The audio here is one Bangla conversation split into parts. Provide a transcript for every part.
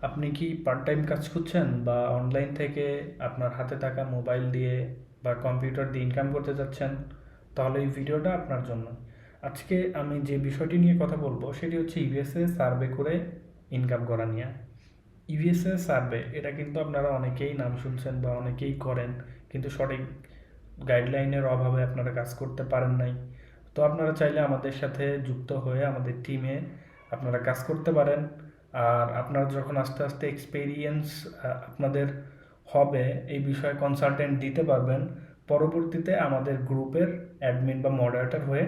আপনি কি পার্ট টাইম কাজ করছেন বা অনলাইন থেকে আপনার হাতে থাকা মোবাইল দিয়ে বা কম্পিউটার দিয়ে ইনকাম করতে যাচ্ছেন? তাহলে এই ভিডিওটা আপনার জন্য। আজকে আমি যে বিষয়টি নিয়ে কথা বলব সেটি হচ্ছে ইউএসএ সার্ভে করে ইনকাম করা নিয়ে। ইউএসএ সার্ভে এটা কিন্তু আপনারা অনেকেই নাম শুনছেন বা অনেকেই করেন, কিন্তু সঠিক গাইডলাইনের অভাবে আপনারা কাজ করতে পারেন নাই। তো আপনারা চাইলে আমাদের সাথে যুক্ত হয়ে আমাদের টিমে আপনারা কাজ করতে পারেন। আর আপনারা যখন আস্তে আস্তে এক্সপেরিয়েন্স আপনাদের হবে, এই বিষয়ে কনসালটেন্ট দিতে পারবেন। পরবর্তীতে আমাদের গ্রুপের অ্যাডমিন বা মডারেটর হয়ে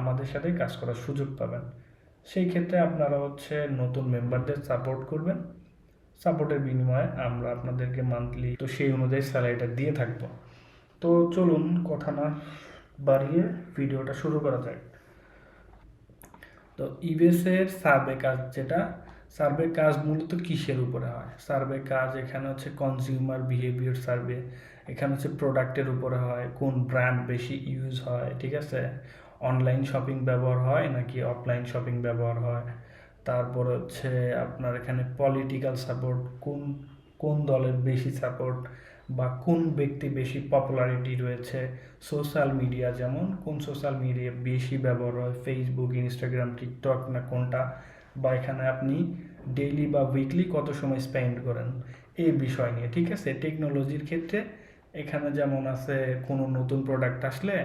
আমাদের সাথে কাজ করার সুযোগ পাবেন। সেই ক্ষেত্রে আপনারা হচ্ছে নতুন মেম্বারদের সাপোর্ট করবেন। সাপোর্টের বিনিময়ে আমরা আপনাদেরকে মান্থলি তো সেই অনুযায়ী স্যালারিটা দিয়ে থাকব। তো চলুন, কথা না বাড়িয়ে ভিডিওটা শুরু করা যাক। তো ইবিএসের সার্ভে কাজ যেটা সার্ভে কাজ মূলত কিসের উপরে হয়? সার্ভে কাজ এখানে হচ্ছে কনজিউমার বিহেভিয়ার সার্ভে এখানে হচ্ছে প্রোডাক্টের উপরে হয়, কোন ব্র্যান্ড বেশি ইউজ হয়, ঠিক আছে? অনলাইন শপিং ব্যবহার হয় নাকি অফলাইন শপিং ব্যবহার হয়? তারপর হচ্ছে আপনার এখানে পলিটিক্যাল সাপোর্ট কোন কোন দলের বেশি সাপোর্ট বা কোন ব্যক্তি বেশি পপুলারিটি রয়েছে? সোশ্যাল মিডিয়া যেমন, কোন সোশ্যাল মিডিয়া বেশি ব্যবহার হয়? ফেসবুক ইনস্টাগ্রাম টিকটক না কোনটা? বা এখানে আপনি ডেইলি বা উইকলি কত সময় স্পেন্ড করেন, এই বিষয় নিয়ে, ঠিক আছে? টেকনোলজির ক্ষেত্রে এখানে যেমন আছে কোনো নতুন প্রোডাক্ট আসলে,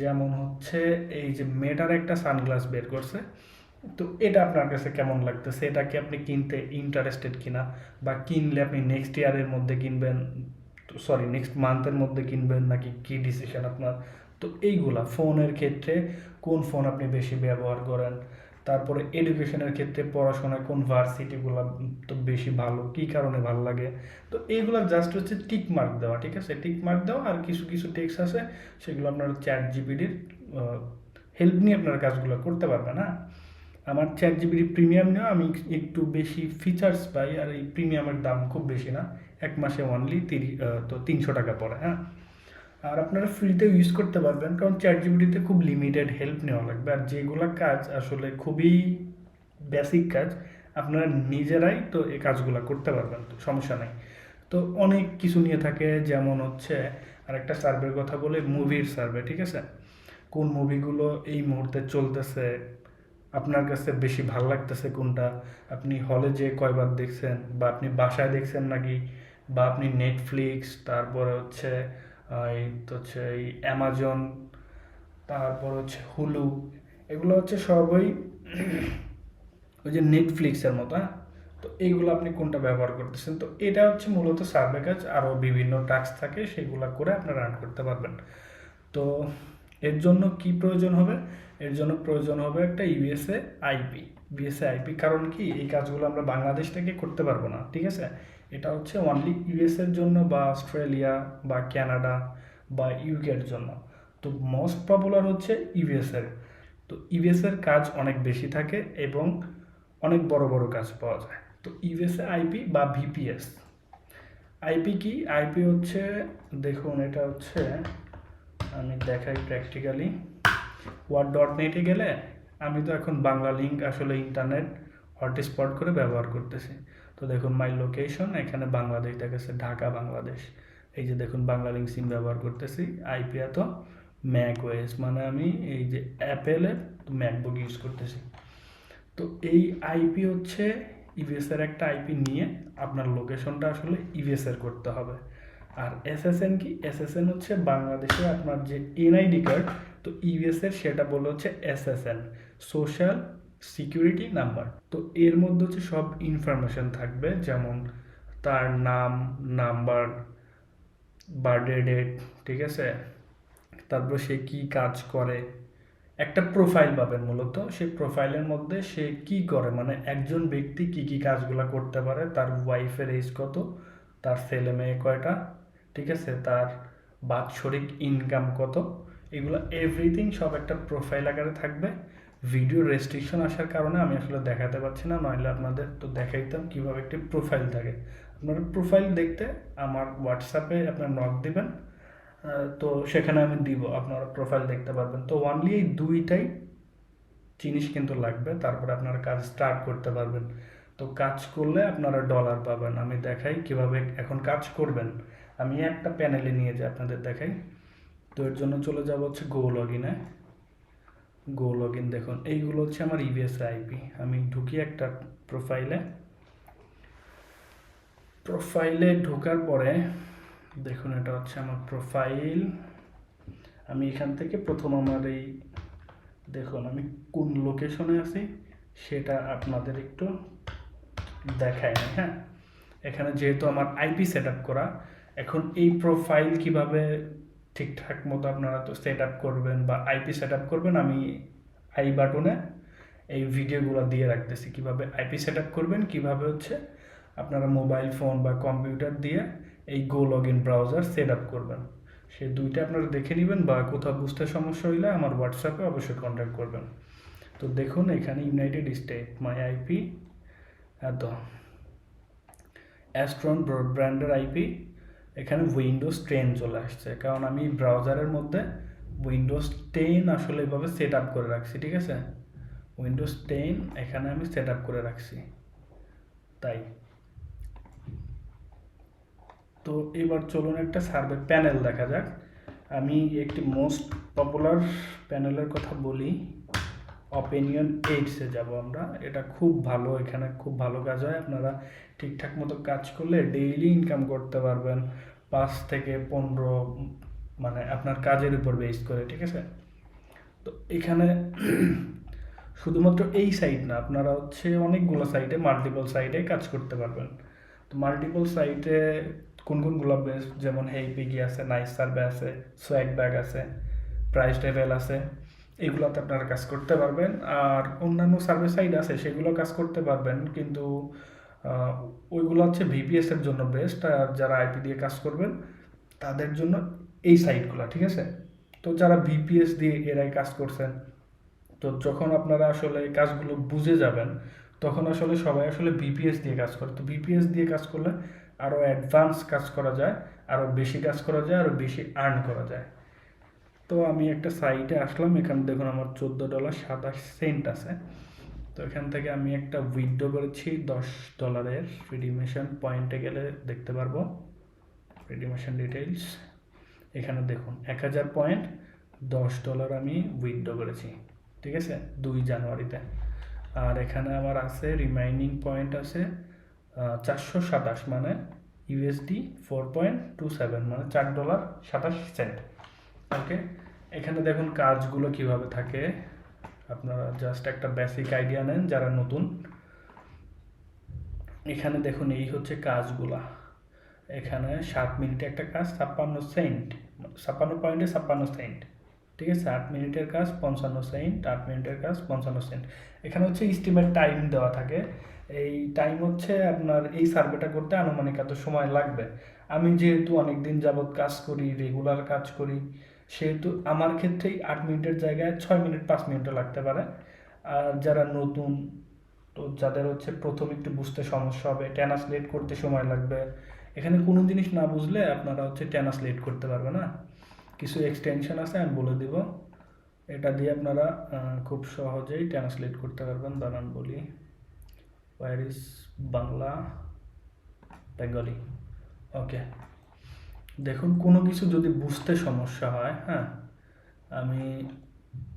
যেমন হচ্ছে এই যে মেটার একটা সানগ্লাস বের করছে, তো এটা আপনার কাছে কেমন লাগতেছে? এটা কি আপনি কিনতে ইন্টারেস্টেড কিনা? বা কিনলে আপনি নেক্সট ইয়ারের মধ্যে কিনবেন সরি নেক্সট মান্থের মধ্যে কিনবেন নাকি কি ডিসিশন আপনার? তো এইগুলা, ফোনের ক্ষেত্রে কোন ফোন আপনি বেশি ব্যবহার করেন? তারপরে এডুকেশনের ক্ষেত্রে পড়াশোনায় কোন ভার্সিটিগুলো তো বেশি ভালো? কী কারণে ভালো লাগে? তো এইগুলো জাস্ট হচ্ছে টিক মার্ক দেওয়া, ঠিক আছে? টিক মার্ক দেওয়া আর কিছু কিছু টেক্স আছে, সেগুলো আপনার চ্যাট জিবিডির হেল্প নিয়ে আপনার কাজগুলো করতে পারবেন হ্যাঁ? আমার চ্যাট জিবিডি প্রিমিয়াম নিয়েও আমি একটু বেশি ফিচার্স পাই আর এই প্রিমিয়ামের দাম খুব বেশি না। এক মাসে অনলি তিরিশ তো তিনশো টাকা পড়ে হ্যাঁ? আর আপনারা ফ্রিতে ইউজ করতে পারবেন, কারণ চ্যাট জিবিটিতে খুব লিমিটেড হেল্প নেওয়া লাগবে। আর যেগুলো কাজ আসলে খুবই বেসিক কাজ, আপনারা নিজেরাই তো এই কাজগুলো করতে পারবেন সমস্যা নেই। তো অনেক কিছু নিয়ে থাকে, যেমন হচ্ছে আর একটা সার্ভের কথা বলে মুভির সার্ভে ঠিক আছে? কোন মুভিগুলো এই মুহূর্তে চলতেছে, আপনার কাছে বেশি ভালো লাগতেছে কোনটা? আপনি হলে যে কয়বার দেখছেন, বা আপনি বাসায় দেখছেন নাকি? বা আপনি নেটফ্লিক্স তারপরে হচ্ছে এই তো হচ্ছে এই অ্যামাজন তারপর হচ্ছে হুলু এগুলো হচ্ছে সবই ওই যে নেটফ্লিক্সের মতো হ্যাঁ? তো এইগুলো আপনি কোনটা ব্যবহার করতেছেন? তো এটা হচ্ছে মূলত সার্ভে কাজ, আরও বিভিন্ন টাস্ক থাকে, সেগুলো করে আপনারা রান করতে পারবেন। তো এর জন্য কি প্রয়োজন হবে? এর জন্য প্রয়োজন হবে একটা ইউএসএ আইপি বিএসএ আইপি কারণ কি? এই কাজগুলো আমরা বাংলাদেশ থেকে করতে পারব না, ঠিক আছে? এটা হচ্ছে অনলি ইউএসের জন্য বা অস্ট্রেলিয়া বা ক্যানাডা বা ইউকের জন্য। তো মোস্ট পপুলার হচ্ছে ইউএসের তো ইউএসের কাজ অনেক বেশি থাকে এবং অনেক বড় বড় কাজ পাওয়া যায়। তো ইউএসএ আইপি বা ভিপিএস আইপি কি? আইপি হচ্ছে, দেখুন, এটা হচ্ছে, আমি দেখাই প্র্যাকটিক্যালি ওয়ার্ড ডট নেটে গেলে আমি তো এখন বাংলা লিঙ্ক আসলে ইন্টারনেট হটস্পট করে ব্যবহার করতেছি। তো দেখুন মাই লোকেশন এখানে বাংলাদেশ দেখাচ্ছে ঢাকা, বাংলাদেশ। এই যে দেখুন, বাংলা লিঙ্ক সিম ব্যবহার করতেছি আইপি এত ম্যাক ওয়েস মানে আমি এই যে অ্যাপেলের ম্যাকবুক ইউজ করতেছি। তো এই আইপি হচ্ছে ইভিএসের একটা আইপি নিয়ে আপনার লোকেশনটা আসলে ইভিএসের করতে হবে। আর এসএসএন কি? এসএসএন হচ্ছে বাংলাদেশে আপনার যে এনআইডি কার্ড তো ইউএসের সেটা বলে হচ্ছে এসএসএন সোশ্যাল সিকিউরিটি নাম্বার তো এর মধ্যে হচ্ছে সব ইনফরমেশন থাকবে, যেমন তার নাম নাম্বার বার্থডে ডেট ঠিক আছে? তারপর সে কি কাজ করে। একটা প্রোফাইল পাবেন মূলত। সেই প্রোফাইলের মধ্যে সে কি করে? মানে একজন ব্যক্তি কি কি কাজগুলো করতে পারে? তার ওয়াইফের এজ কত? তার ছেলে মেয়ে কয়টা? ঠিক আছে? তার বাৎসরিক ইনকাম কত? এগুলো এভরিথিং সব একটা প্রোফাইল আকারে থাকবে। ভিডিও রেস্ট্রিকশন আসার কারণে আমি আসলে দেখাতে পারছি না, নইলে আপনাদের তো দেখাইতাম কীভাবে একটি প্রোফাইল থাকে। আপনার প্রোফাইল দেখতে আমার হোয়াটসঅ্যাপে আপনার নক দিবেন তো সেখানে আমি দিব, আপনারা প্রোফাইল দেখতে পারবেন। তো অনলি এই দুইটাই জিনিস কিন্তু লাগবে, তারপরে আপনারা কাজ স্টার্ট করতে পারবেন। তো কাজ করলে আপনারা ডলার পাবেন। আমি দেখাই কীভাবে এখন কাজ করবেন। আমি একটা প্যানেলে নিয়ে যাই, আপনাদের দেখাই। তো এর জন্য চলে যাব হচ্ছে গো লগ ইনে গো লগ ইন দেখুন, এইগুলো হচ্ছে আমার ইবিএস আইপি আমি ঢুকি একটা প্রোফাইলে প্রোফাইলে ঢোকার পরে দেখুন, এটা হচ্ছে আমার প্রোফাইল আমি এখান থেকে প্রথম আমার এই, দেখুন, আমি কোন লোকেশনে আছি, সেটা আপনাদের একটু দেখাই না হ্যাঁ? এখানে যেহেতু আমার আইপি সেট করা, এখন এই প্রোফাইল কীভাবে ঠিকঠাক মতো আপনারা তো সেট আপ করবেন বা আইপি সেট আপ করবেন, আমি আই বাটনে এই ভিডিওগুলো দিয়ে রাখতেছি। কীভাবে আইপি সেট আপ করবেন? কীভাবে হচ্ছে আপনারা মোবাইল ফোন বা কম্পিউটার দিয়ে এই go log in browser set up করবেন? সে দুইটা আপনারা দেখে নেবেন বা কোথাও বুঝতে সমস্যা হইলে আমার হোয়াটসঅ্যাপে অবশ্যই কন্ট্যাক্ট করবেন। তো দেখুন, এখানে ইউনাইটেড স্টেট মাই আইপি এত। অ্যাস্ট্রন ব্র্যান্ডের আইপি এখানে উইন্ডোজ টেন চলে আসছে। কারণ আমি ব্রাউজারের মধ্যে উইন্ডোজ টেন আসলে এভাবে সেট আপ করে রাখছি, ঠিক আছে? উইন্ডোজ টেন এখানে আমি সেট আপ করে রাখছি। তাই। তো এবার চলুন একটা সার্ভে প্যানেল দেখা যাক। আমি একটি মোস্ট পপুলার প্যানেলের কথা বলি। অপিনিয়ন এইডসে যাব আমরা। এটা খুব ভালো, এখানে খুব ভালো কাজ হয়। আপনারা ঠিকঠাক মতো কাজ করলে ডেইলি ইনকাম করতে পারবেন। পাঁচ থেকে পনেরো মানে আপনার কাজের উপর বেস করে, ঠিক আছে? তো এখানে শুধুমাত্র এই সাইট না, আপনারা হচ্ছে অনেকগুলো সাইটে মাল্টিপল সাইটে কাজ করতে পারবেন। তো মাল্টিপল সাইটে কোন কোনগুলো বেস্ট যেমন হেইপিগি আছে নাইস সার্ভে আছে সোয়াগ ব্যাগ আছে প্রাইস টেবেল আছে। এগুলোতে আপনারা কাজ করতে পারবেন। আর অন্যান্য সার্ভিস সাইট আছে, সেগুলো কাজ করতে পারবেন, কিন্তু ওইগুলো হচ্ছে ভিপিএস এর জন্য বেস্ট আর যারা আইপি দিয়ে কাজ করবেন, তাদের জন্য এই সাইটগুলো ঠিক আছে? তো যারা ভিপিএস দিয়ে এরাই কাজ করছেন, তো যখন আপনারা আসলে কাজগুলো বুঝে যাবেন, তখন আসলে সবাই আসলে বিপিএস দিয়ে কাজ করে। তো বিপিএস দিয়ে কাজ করলে আরও অ্যাডভান্স কাজ করা যায় আরও বেশি কাজ করা যায় আরও বেশি আর্ন করা যায়। তো আমি একটা সাইটে আসলাম, এখানে দেখুন আমার চোদ্দ ডলার সাতাশ সেন্ট আছে। তো এখান থেকে আমি একটা উইথড্র করেছি, দশ ডলারের রিডিমেশন পয়েন্টে গেলে দেখতে পারব। রিডিমেশন ডিটেইলস এখানে দেখুন এক হাজার পয়েন্ট দশ ডলার আমি উইথড্র করেছি, ঠিক আছে? দুই জানুয়ারিতে। আর এখানে আমার আছে রিমাইনিং পয়েন্ট আছে চারশো সাতাশ মানে USD four point two seven মানে চার ডলার সাতাশ সেন্ট ওকে এখানে দেখুন কাজগুলো কীভাবে থাকে। আপনারা জাস্ট একটা বেসিক আইডিয়া নেন যারা নতুন। এখানে দেখুন এই হচ্ছে কাজগুলা। এখানে সাত মিনিটে একটা কাজ, ছাপ্পান্ন সেন্ট। ছাপ্পান্ন পয়েন্টে ছাপ্পান্ন সেন্ট। ঠিক আছে? আট মিনিটের কাজ, পঞ্চান্ন সেন্ট। আট মিনিটের কাজ, পঞ্চান্ন সেন্ট। এখানে হচ্ছে স্টিমের টাইম দেওয়া থাকে। এই টাইম হচ্ছে আপনার এই সার্ভেটা করতে আনুমানিক এত সময় লাগবে। আমি যেহেতু অনেক দিন যাবৎ কাজ করি রেগুলার কাজ করি সেহেতু আমার ক্ষেত্রেই আট মিনিটের জায়গায় ছয় মিনিট, পাঁচ মিনিটও লাগতে পারে। আর যারা নতুন, তো যাদের হচ্ছে প্রথম একটু বুঝতে সমস্যা হবে ট্রান্সলেট করতে সময় লাগবে। এখানে কোনো জিনিস না বুঝলে আপনারা হচ্ছে ট্রান্সলেট করতে পারবে না। কিছু এক্সটেনশন আছে, আমি বলে দিব। এটা দিয়ে আপনারা খুব সহজেই ট্রান্সলেট করতে পারবেন। দাঁড়ান বলি। ওয়ার বাংলা বেঙ্গলি ওকে দেখুন, কোনো কিছু যদি বুঝতে সমস্যা হয় হ্যাঁ আমি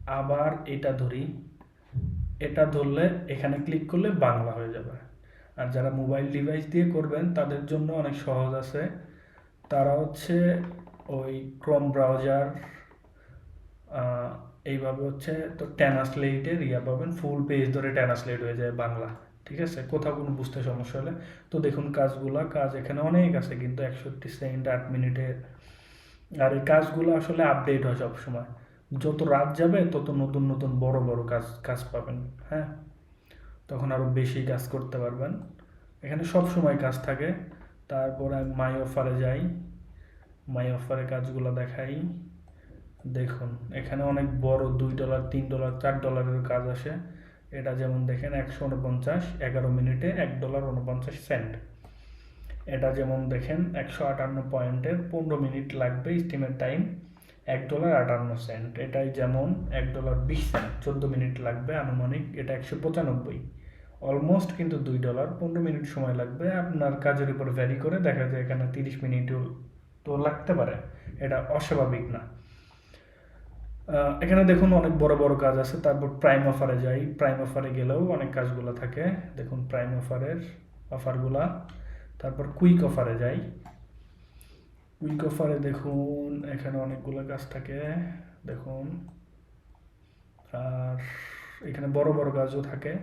আবার এটা ধরি, এটা ধরলে এখানে ক্লিক করলে বাংলা হয়ে যাবে। আর যারা মোবাইল ডিভাইস দিয়ে করবেন, তাদের জন্য অনেক সহজ আছে। তারা হচ্ছে ওই ক্রোম ব্রাউজার এইভাবে হচ্ছে তো ট্রান্সলেটের ইয়া পাবেন ফুল পেজ ধরে ট্রান্সলেট হয়ে যায় বাংলা। ঠিক আছে? কোথাও কোনো বুঝতে সমস্যা হলে। তো দেখুন কাজগুলা, কাজ এখানে অনেক আছে কিন্তু একষট্টি সেকেন্ড, আট মিনিটের। আর এই কাজগুলো আসলে আপডেট হয় সবসময়। যত রাত যাবে, তত নতুন নতুন, বড় বড় কাজ কাজ পাবেন হ্যাঁ? তখন আরও বেশি কাজ করতে পারবেন। এখানে সব সময় কাজ থাকে। তারপর আমি মাই অফারে যাই। মাই অফারে কাজগুলো দেখাই। দেখুন, এখানে অনেক বড় দুই ডলার তিন ডলার চার ডলারের কাজ আসে। এটা যেমন দেখেন একশো উনপঞ্চাশ, এগারো মিনিটে এক ডলার উনপঞ্চাশ সেন্ট এটা যেমন দেখেন একশো আটান্ন পয়েন্টের পনেরো মিনিট লাগবে স্টিমের টাইম এক ডলার আটান্ন সেন্ট এটাই যেমন এক ডলার বিশ সেন্ট চোদ্দ মিনিট লাগবে আনুমানিক, এটা একশো পঁচানব্বই। অলমোস্ট কিন্তু দুই ডলার পনেরো মিনিট সময় লাগবে। আপনার কাজের উপর ভ্যারি করে দেখা যায় এখানে তিরিশ মিনিটও তো লাগতে পারে। এটা অস্বাভাবিক না। এখানে দেখুন অনেক বড় বড় কাজ আছে, তারপর প্রাইম অফারে যাই। প্রাইম অফারে গেলেও অনেক কাজগুলো থাকে। দেখুন প্রাইম অফারের অফারগুলা তারপর কুইক অফারে যাই। কুইক অফারে দেখুন, এখানে অনেকগুলো কাজ থাকে। দেখুন, আর এখানে বড় বড় কাজও থাকে।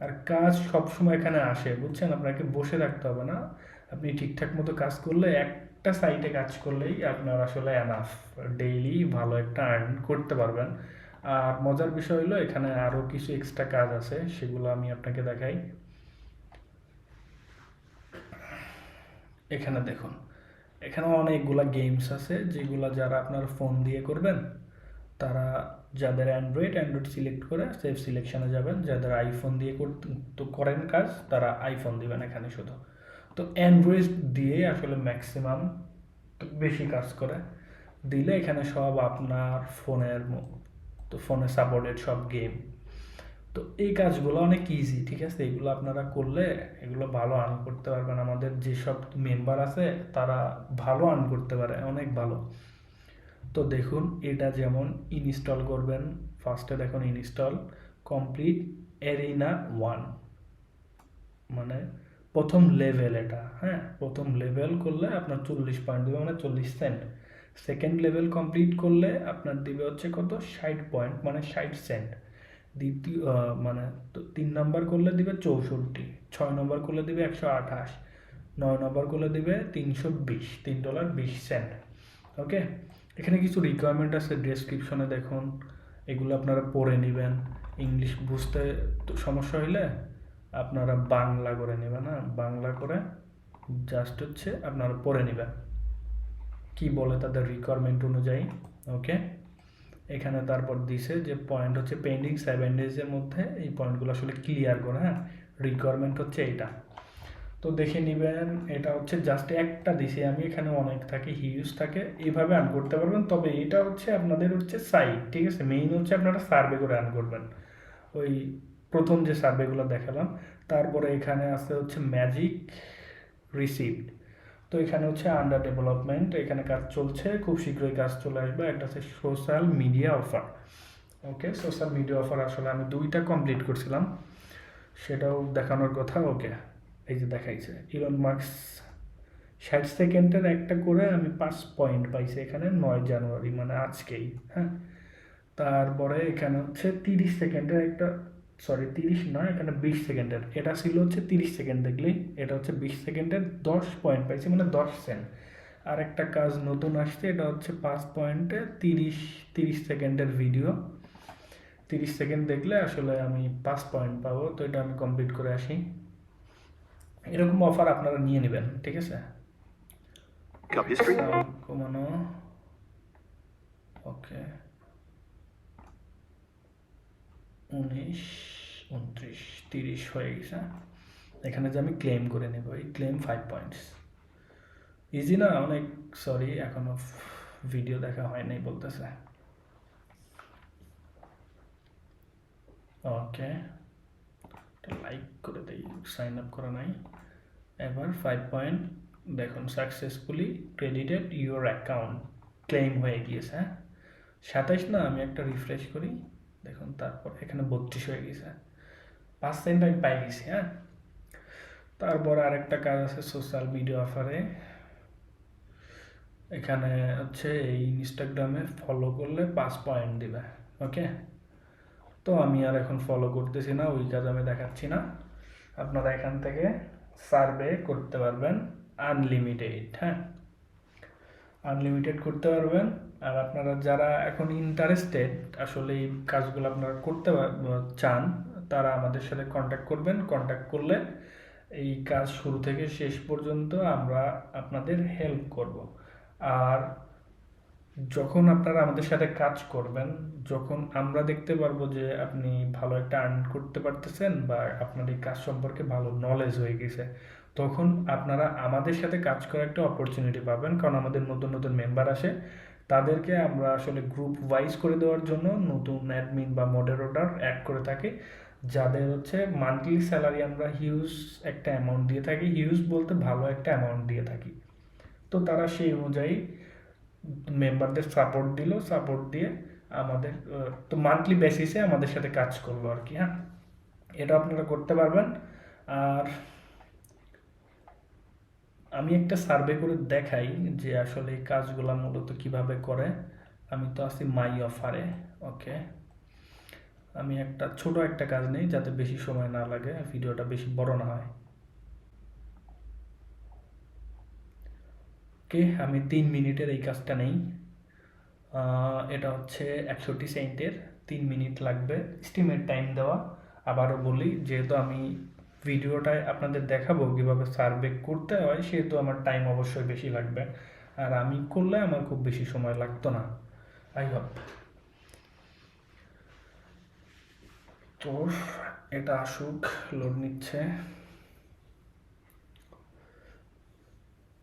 আর কাজ সবসময় এখানে আসে, বুঝছেন? আপনাকে বসে থাকতে হবে না। আপনি ঠিকঠাক মতো কাজ করলে একটা সাইটে কাজ করলেই আপনার আসলে এনাফ ডেইলি ভালো একটা আর্ন করতে পারবেন। আর মজার বিষয় হলো, এখানে আরও কিছু এক্সট্রা কাজ আছে, সেগুলো আমি আপনাকে দেখাই। এখানে দেখুন এখানে অনেকগুলা গেমস আছে, যেগুলো যারা আপনার ফোন দিয়ে করবেন, তারা যাদের অ্যান্ড্রয়েড অ্যান্ড্রয়েড সিলেক্ট করে সেফ সিলেকশনে যাবেন। যাদের আইফোন দিয়ে করেন কাজ, তারা আইফোন দিবেন এখানে শুধু। তো অ্যান্ড্রয়েড দিয়ে আসলে ম্যাক্সিমাম বেশি কাজ করে। দিলে এখানে সব আপনার ফোনের তো ফোনে সাপোর্টেড সব গেম তো এই কাজগুলো অনেক ইজি ঠিক আছে? এগুলো আপনারা করলে এগুলো ভালো আর্ন করতে পারবেন। আমাদের যেসব মেম্বার আছে তারা ভালো আর্ন করতে পারে, অনেক ভালো। তো দেখুন, এটা যেমন ইনস্টল করবেন ফার্স্টে দেখুন ইনস্টল কমপ্লিট এরিনা ওয়ান মানে প্রথম লেভেল এটা হ্যাঁ? প্রথম লেভেল করলে আপনার চল্লিশ পয়েন্ট দেবে মানে চল্লিশ সেন্ট সেকেন্ড লেভেল কমপ্লিট করলে আপনার দিবে হচ্ছে কত? ষাট পয়েন্ট মানে ষাট সেন্ট দ্বিতীয় মানে তিন নম্বর করলে দিবে চৌষট্টি, ছয় নম্বর করলে দিবে একশো আঠাশ, নয় নম্বর করলে দিবে তিনশো বিশ, তিন ডলার বিশ সেন্ট ওকে এখানে কিছু রিকোয়ারমেন্ট আছে ডেসক্রিপশনে দেখুন। এগুলো আপনারা পড়ে নেবেন। ইংলিশ বুঝতে সমস্যা হইলে আপনারা বাংলা করে নেবেন হ্যাঁ? বাংলা করে জাস্ট হচ্ছে আপনারা পড়ে নেবেন। কি বলে তাদের রিকোয়ারমেন্ট অনুযায়ী ওকে এখানে তারপর দিছে যে পয়েন্ট হচ্ছে পেন্ডিং সেভেন ডেজের মধ্যে এই পয়েন্টগুলো আসলে ক্লিয়ার করে হ্যাঁ? রিকোয়ারমেন্ট হচ্ছে এইটা। তো দেখে নেবেন, এটা হচ্ছে জাস্ট একটা দিছি আমি, এখানে অনেক থাকে হিউজ থাকে এইভাবে আর্ন করতে পারবেন। তবে এটা হচ্ছে আপনাদের হচ্ছে সাইট ঠিক আছে? মেইন হচ্ছে আপনারা সার্ভে করে আর্ন করবেন। ওই প্রথম যে সার্ভেগুলো দেখালাম, তারপরে এখানে আছে হচ্ছে ম্যাজিক রিসিভড তো এখানে হচ্ছে আন্ডার ডেভেলপমেন্ট এখানে কাজ চলছে, খুব শীঘ্রই কাজ চলে আসবে। একটা হচ্ছে social media offer okay social media offer আসলে আমি দুইটা কমপ্লিট করছিলাম। সেটাও দেখানোর কথা ওকে এই যে দেখাইছে ইলন মার্কস ষাট সেকেন্ডের একটা করে আমি পাঁচ পয়েন্ট পাইছি এখানে নয় জানুয়ারি মানে আজকেই হ্যাঁ। তারপরে এখানে হচ্ছে তিরিশ সেকেন্ডের একটা সরি তিরিশ নয় এখানে বিশ সেকেন্ডের। এটা ছিল হচ্ছে তিরিশ সেকেন্ড দেখলেই এটা হচ্ছে বিশ সেকেন্ডের দশ পয়েন্ট পাইছি মানে দশ সেন্ট আর একটা কাজ নতুন আসছে এটা হচ্ছে পাঁচ পয়েন্টে তিরিশ তিরিশ সেকেন্ডের ভিডিও তিরিশ সেকেন্ড দেখলে আসলে আমি পাঁচ পয়েন্ট পাবো তো এটা আমি কমপ্লিট করে আসি। এরকম অফার আপনারা নিয়ে নেবেন ঠিক আছে? কমানো। ওকে উনিশ, উনত্রিশ, তিরিশ হয়ে গেছে। এখানে যে আমি ক্লেম করে নেব, এই ক্লেম ফাইভ পয়েন্টস ইজি না? অনেক সরি এখনও ভিডিও দেখা হয় নাই বলতেছে। ওকে লাইক করে দেই সাইন আপ করা নাই। এবার ফাইভ পয়েন্ট দেখুন successfully credited your account claim হয়ে গিয়েছে হ্যাঁ? সাতাইশ না? আমি একটা রিফ্রেশ করি। দেখুন, তারপর এখানে বত্রিশ হয়ে গেছে। পাঁচ সেন্ট আমি পাই গেছি হ্যাঁ? তারপর আরেকটা কাজ আছে সোশ্যাল মিডিয়া অফারে এখানে হচ্ছে এই ইনস্টাগ্রামে ফলো করলে পাঁচ পয়েন্ট দিবে ওকে তো আমি আর এখন ফলো করতেছি না, ওই কাজ আমি দেখাচ্ছি না। আপনারা এখান থেকে সার্ভে করতে পারবেন আনলিমিটেড হ্যাঁ? আনলিমিটেড করতে পারবেন। আর আপনারা যারা এখন ইন্টারেস্টেড আসলে এই কাজগুলো আপনারা করতে চান, তারা আমাদের সাথে কন্ট্যাক্ট করবেন। কন্ট্যাক্ট করলে এই কাজ শুরু থেকে শেষ পর্যন্ত আমরা আপনাদের হেল্প করব। আর যখন আপনারা আমাদের সাথে কাজ করবেন, যখন আমরা দেখতে পারব যে আপনি ভালো একটা আর্ন করতে পারতেছেন বা আপনার এই কাজ সম্পর্কে ভালো নলেজ হয়ে গেছে তখন আপনারা আমাদের সাথে কাজ করার একটা অপরচুনিটি পাবেন। কারণ আমাদের নতুন নতুন মেম্বার আসে। তাদেরকে আমরা আসলে গ্রুপ ওয়াইজ করে দেওয়ার জন্য নতুন অ্যাডমিন বা মডারেটর অ্যাড করে থাকি। যাদের হচ্ছে মান্থলি স্যালারি আমরা হিউজ একটা অ্যামাউন্ট দিয়ে থাকি। হিউজ বলতে ভালো একটা অ্যামাউন্ট দিয়ে থাকি। তো তারা সেই অনুযায়ী মেম্বারদের সাপোর্ট দিল। সাপোর্ট দিয়ে আমাদের, তো মান্থলি বেসিসে আমাদের সাথে কাজ করল আর কি হ্যাঁ? এটা আপনারা করতে পারবেন। আর আমি একটা সার্ভে করে দেখাই যে আসলে এই কাজগুলো মূলত কীভাবে করে। আমি তো আছি মাই অফারে ওকে আমি একটা ছোট একটা কাজ নেই যাতে বেশি সময় না লাগে, ভিডিওটা বেশি বড় না হয়। ওকে আমি তিন মিনিটের এই কাজটা নেই। এটা হচ্ছে একষট্টি সেন্টের, তিন মিনিট লাগবে। স্টিমের টাইম দেওয়া। আবারও বলি, যেহেতু আমি ভিডিওটায় আপনাদের দেখাবো কীভাবে সার্ভে করতে হয়, সেহেতু আমার টাইম অবশ্যই বেশি লাগবে। আর আমি করলে আমার খুব বেশি সময় লাগতো না। I hope. তো এটা আসুক লোড নিচ্ছে।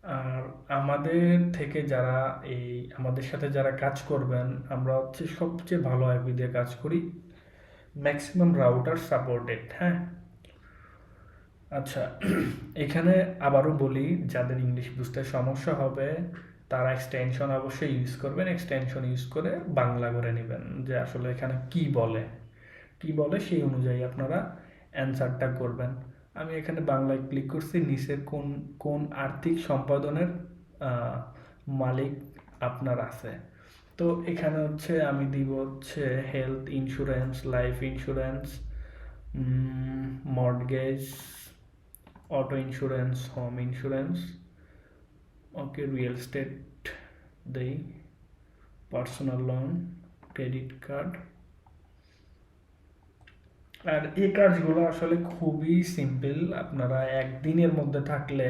আর আমাদের থেকে যারা এই, আমাদের সাথে যারা কাজ করবেন, আমরা হচ্ছে সবচেয়ে ভালো আইপি দিয়ে কাজ করি। ম্যাক্সিমাম রাউটার সাপোর্টেড হ্যাঁ? আচ্ছা এখানে আবারও বলি, যাদের ইংলিশ বুঝতে সমস্যা হবে, তারা এক্সটেনশন অবশ্যই ইউজ করবেন। এক্সটেনশন ইউজ করে বাংলা করে নেবেন, যে আসলে এখানে কি বলে। কি বলে সেই অনুযায়ী আপনারা অ্যান্সারটা করবেন। আমি এখানে বাংলায় ক্লিক করছি, নিচের কোন কোন আর্থিক সম্পাদনের মালিক আপনার আছে। তো এখানে হচ্ছে আমি দিব হচ্ছে health insurance life insurance mortgage auto insurance home insurance okay real estate দেই পার্সোনাল লোন ক্রেডিট কার্ড আর এই কাজগুলো আসলে খুবই সিম্পল আপনারা একদিনের মধ্যে থাকলে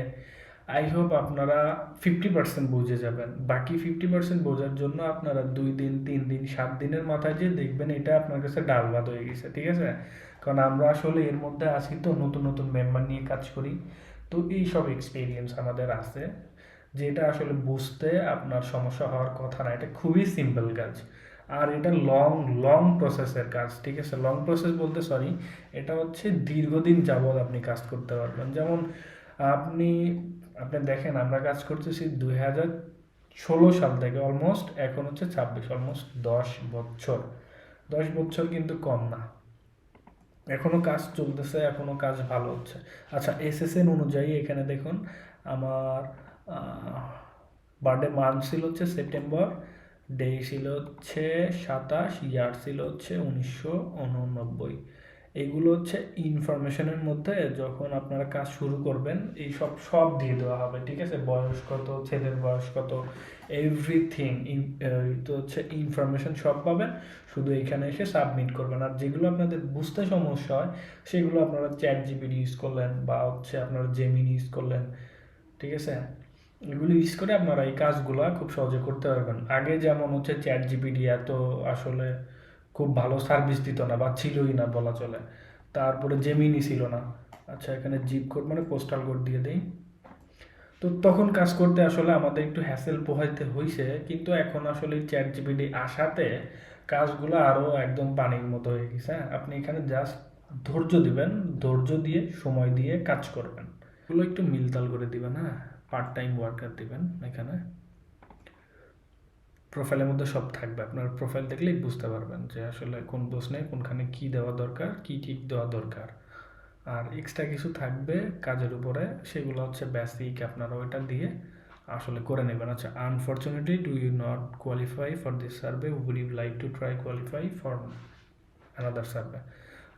আই হোপ আপনারা ফিফটি পার্সেন্ট বুঝে যাবেন। বাকি ফিফটি পার্সেন্ট বোঝার জন্য আপনারা দুই দিন, তিন দিন, সাত দিনের মাথায় যে দেখবেন এটা আপনার কাছে ডাল ভাত হয়ে গেছে, ঠিক আছে? কারণ আমরা আসলে এর মধ্যে আছি তো, নতুন নতুন মেম্বার নিয়ে কাজ করি। তো এই সব এক্সপিরিয়েন্স আমাদের আছে, যেটা আসলে বুঝতে আপনার সমস্যা হওয়ার কথা না। এটা খুবই সিম্পল কাজ। আর এটা লং লং প্রসেসের কাজ, ঠিক আছে? লং প্রসেস বলতে সরি এটা হচ্ছে দীর্ঘদিন যাবৎ আপনি কাজ করতে পারবেন। যেমন আপনি আপনি দেখেন, আমরা কাজ করতেছি দুই হাজার ষোলো সাল থেকে অলমোস্ট এখন হচ্ছে ছাব্বিশ অলমোস্ট দশ বছর। দশ বছর কিন্তু কম না। এখনও কাজ চলতেছে, এখনও কাজ ভালো হচ্ছে। আচ্ছা এসএসএন অনুযায়ী এখানে দেখুন, আমার বার্থডে মান্থ ছিল হচ্ছে সেপ্টেম্বর ডে ছিল হচ্ছে সাতাশ ইয়ার ছিল হচ্ছে উনিশশো উননব্বই। এগুলো হচ্ছে ইনফরমেশনের মধ্যে যখন আপনারা কাজ শুরু করবেন, এই সব সব দিয়ে দেওয়া হবে, ঠিক আছে? বয়স কত, ছেলের বয়স কত এভরিথিং তো হচ্ছে ইনফরমেশন সব পাবেন। শুধু এখানে এসে সাবমিট করবেন। আর যেগুলো আপনাদের বুঝতে সমস্যা হয়, সেগুলো আপনারা চ্যাট জিপিডি ইউজ করলেন বা হচ্ছে আপনারা জেমিন ইউজ করলেন, ঠিক আছে? এগুলো ইউজ করে আপনারা এই কাজগুলো খুব সহজে করতে পারবেন। আগে যেমন হচ্ছে চ্যাট জিপিডি এত আসলে খুব ভালো সার্ভিস দিত না বা ছিলই না বলা চলে। তারপরে জেমিনি ছিল না। আচ্ছা এখানে জিপ কোড মানে পোস্টাল কোড দিয়ে দেই। তো তখন কাজ করতে আসলে আমাদের একটু হ্যাসেল পোহাইতে হয়েছে কিন্তু এখন আসলে চ্যাট জিপিডি আসাতে কাজগুলো আরও একদম পানির মতো হয়ে গেছে। হ্যাঁ আপনি এখানে জাস্ট ধৈর্য দিবেন, ধৈর্য দিয়ে, সময় দিয়ে কাজ করবেন। এগুলো একটু মিলতাল করে দিবেন হ্যাঁ? পার্ট টাইম ওয়ার্কার দিবেন এখানে। প্রোফাইলের মধ্যে সব থাকবে। আপনার প্রোফাইল দেখলেই বুঝতে পারবেন যে আসলে কোন প্রশ্নে কোনখানে কি দেওয়া দরকার, কি ঠিক দেওয়া দরকার। আর এক্সট্রা কিছু থাকবে কাজের উপরে, সেগুলো হচ্ছে বেসিক আপনারা ওইটা দিয়ে আসলে করে নেবেন। আচ্ছা unfortunately do you not qualify for this survey would you like to try qualify for another survey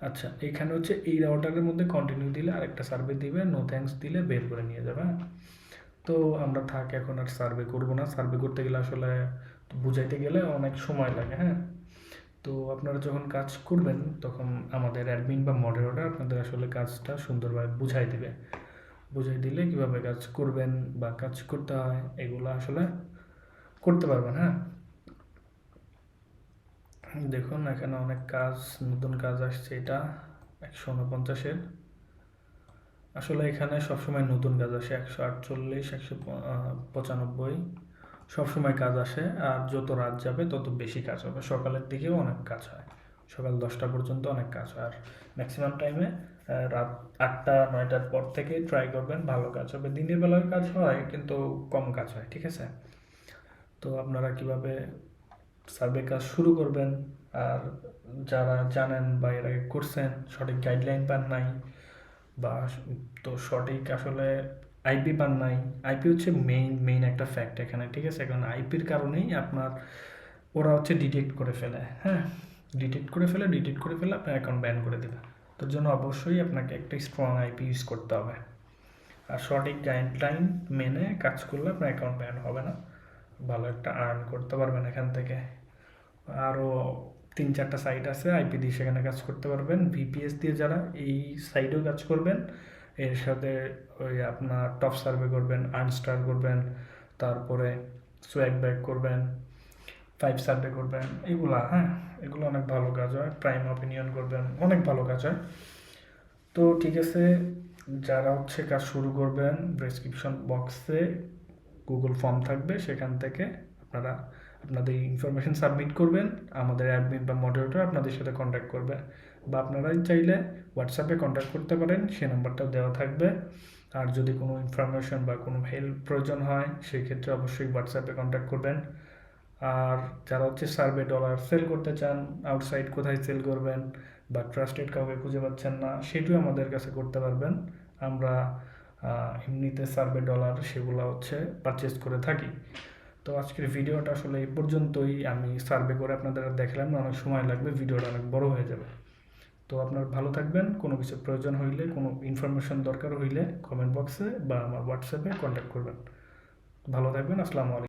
আচ্ছা এখানে হচ্ছে এই রাউটারের মধ্যে কন্টিনিউ দিলে আরেকটা সার্ভে দিবে নো থ্যাঙ্কস দিলে বের করে নিয়ে যাবে? তো আমরা থাক, এখন আর সার্ভে করব না। সার্ভে করতে গেলে আসলে বুঝাইতে গেলে অনেক সময় লাগে হ্যাঁ? তো আপনারা যখন কাজ করবেন, তখন আমাদের অ্যাডমিন বা মডারেটর আপনাদের আসলে কাজটা সুন্দরভাবে বুঝাই দিবে। বুঝাই দিলে কীভাবে কাজ করবেন বা কাজ করতে হয়, এগুলো আসলে করতে পারবেন হ্যাঁ? দেখুন, এখানে অনেক কাজ, নতুন কাজ আসছে এটা, একশো উনপঞ্চাশের। আসলে এখানে সবসময় নতুন কাজ আসে, একশো আটচল্লিশ, একশো পঁচানব্বই। সবসময় কাজ আসে, আর যত রাত যাবে তত বেশি কাজ হবে। সকালের দিকেও অনেক কাজ হয়। সকাল দশটা পর্যন্ত অনেক কাজ হয়। আর ম্যাক্সিমাম টাইমে রাত আটটা, নয়টার পর থেকে ট্রাই করবেন, ভালো কাজ হবে। দিনের বেলায় কাজ হয়, কিন্তু কম কাজ হয়, ঠিক আছে? তো আপনারা কীভাবে সার্ভে কাজ শুরু করবেন? আর যারা জানেন বা এর আগে করছেন, সঠিক গাইডলাইন পান নাই, বা তো সঠিক আসলে আইপি পান নাই? আইপি হচ্ছে মেইন মেইন একটা ফ্যাক্ট এখানে, ঠিক আছে? কারণ আইপির কারণেই আপনার, ওরা হচ্ছে ডিটেক্ট করে ফেলে হ্যাঁ? ডিটেক্ট করে ফেলে ডিটেক্ট করে ফেলে, আপনার অ্যাকাউন্ট ব্যান করে দেবে। তোর জন্য অবশ্যই আপনাকে একটা স্ট্রং আইপি ইউজ করতে হবে। আর সঠিক গাইডলাইন মেনে কাজ করলে আপনার অ্যাকাউন্ট ব্যান হবে না। ভালো একটা আর্ন করতে পারবেন এখান থেকে। আরও তিন চারটা সাইট আছে আইপি দিয়ে সেখানে কাজ করতে পারবেন। ভিপিএস দিয়ে যারা এই সাইটেও কাজ করবেন এর সাথে ওই আপনার টপ সার্ভে করবেন আর্নস্টার করবেন, তারপরে সোয়াগ ব্যাক করবেন ফাইভ সার্ভে করবেন, এগুলা হ্যাঁ এগুলো অনেক ভালো কাজ হয় প্রাইম অপিনিয়ন করবেন, অনেক ভালো কাজ হয়। তো ঠিক আছে, যারা হচ্ছে কাজ শুরু করবেন ডেসক্রিপশন বক্সে গুগল ফর্ম থাকবে, সেখান থেকে আপনারা আপনাদের ইনফরমেশন সাবমিট করবেন, আমাদের অ্যাডমিন বা মডারেটর আপনাদের সাথে কন্ট্যাক্ট করবে। বা আপনারাই চাইলে হোয়াটসঅ্যাপে কন্ট্যাক্ট করতে পারেন, সে নাম্বারটাও দেওয়া থাকবে। আর যদি কোনো ইনফরমেশন বা কোনো হেল্প প্রয়োজন হয়, সেই ক্ষেত্রে অবশ্যই হোয়াটসঅ্যাপে কন্ট্যাক্ট করবেন। আর যারা হচ্ছে সার্ভে ডলার সেল করতে চান আউটসাইড কোথায় সেল করবেন, বা ট্রাস্টেড কাউকে খুঁজে পাচ্ছেন না, সেটিও আমাদের কাছে করতে পারবেন। আমরা এমনিতে সার্ভে ডলার সেগুলো হচ্ছে পারচেস করে থাকি। তো আজকের ভিডিওটা আসলে এই পর্যন্তই। আমি সার্ভে করে আপনাদের দেখলাম, অনেক সময় লাগবে, ভিডিওটা অনেক বড় হয়ে যাবে। তো আপনার ভালো থাকবেন, কোনো কিছু প্রয়োজন হইলে, কোনো ইনফরমেশন দরকার হইলে কমেন্ট বক্সে বা আমার হোয়াটসঅ্যাপে কন্ট্যাক্ট করবেন। ভালো থাকবেন, আসসালামু আলাইকুম।